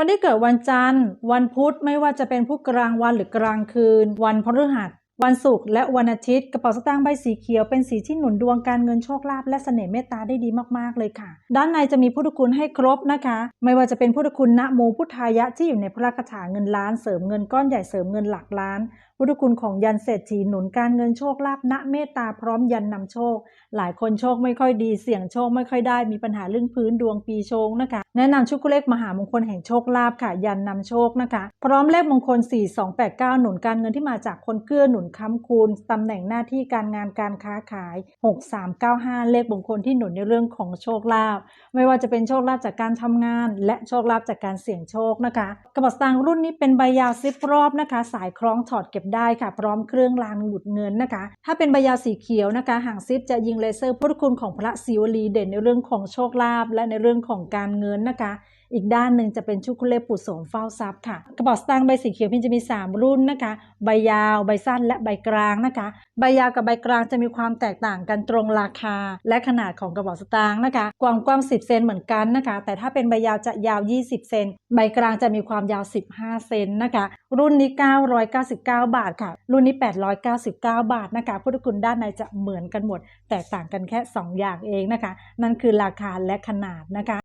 คนที่เกิดวันจันทร์ วันพุธไม่ว่าจะเป็นผู้กลางวันหรือกลางคืน วันพฤหัส วันศุกร์และวันอาทิตย์กระเป๋าสตางค์ใบสีเขียวเป็นสีที่หนุนดวงการเงินโชคลาภและเสน่ห์เมตตาได้ดีมากๆเลยค่ะ ด้านในจะมีพุทธคุณให้ครบนะคะ ไม่ว่าจะเป็นพุทธคุณนะโมพุทธายะที่อยู่ในพระคาถาเงินล้านเสริมเงินก้อนใหญ่เสริมเงินหลักล้านพุทธคุณของยันเศรษฐีหนุนการเงินโชคลาภณเมตตาพร้อมยันนำโชค หลายคนโชคไม่ค่อยดีเสี่ยงโชคไม่ค่อยได้มีปัญหาเรื่องพื้นดวงปีชงนะคะ แนะนำชุดเลขมหามงคลแห่งโชคลาภค่ะ ยันนำโชคนะคะ พร้อมเลขมงคล 4289 หนุนการเงินที่มาจากคนเกื้อหนุนค้ำคูณตำแหน่งหน้าที่การงานการค้าขาย 6395 เลขมงคลที่หนุนในเรื่องของโชคลาภไม่ว่าจะเป็นโชคลาภจากการทำงาน และโชคลาภจากการเสี่ยงโชคนะคะกระเป๋าสตางค์รุ่นนี้เป็นใบยาวซิปรอบนะคะ สายคล้องถอดเก็บได้ค่ะ พร้อมเครื่องรางหลุดเงินนะคะ ถ้าเป็นใบยาวสีเขียวนะคะห่างซิปจะยิงเลเซอร์พุทธคุณของพระศิวลีเด่นในเรื่องของโชคลาภและในเรื่องของการเงินนะคะอีกด้านหนึ่งจะเป็นชุกุเลปุโสมเฝ้าทรัพย์ค่ะ กระเป๋าสตางค์ใบสีเขียวพิมพ์จะมี 3 รุ่นนะคะ ใบยาว ใบสั้นและใบกลางนะคะ ใบยาวกับใบกลางจะมีความแตกต่างกันตรงราคา และขนาดของกระเป๋าสตางค์นะคะ ความกว้าง 10 เซนเหมือนกันนะคะ แต่ถ้าเป็นใบยาวจะยาว 20 เซน ใบกลางจะมีความยาว 15 เซนนะคะ รุ่นนี้ 999 บาทค่ะ รุ่นนี้ 899 บาทนะคะ พุทธคุณด้านในจะเหมือนกันหมด แตกต่างกันแค่ 2 อย่างเองนะคะ นั่นคือราคาและขนาดนะคะ